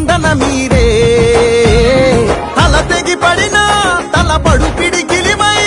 ప్రతిస్పందన మీరే తల తెగి పడిన తల తలపడు పిడికిలివై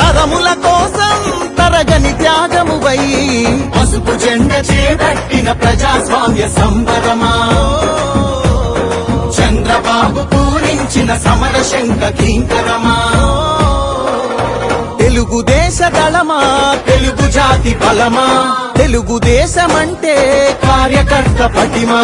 తరముల కోసం తరగని త్యాగమువై. పసుపు జెండ చేపట్టిన ప్రజాస్వామ్య సంబరమా? చంద్రబాబు పూరించిన సమర శంఖ కింకరమా? తెలుగుదేశ దళమా? తెలుగు జాతి బలమా? తెలుగుదేశమంటే కార్యకర్త పటిమా.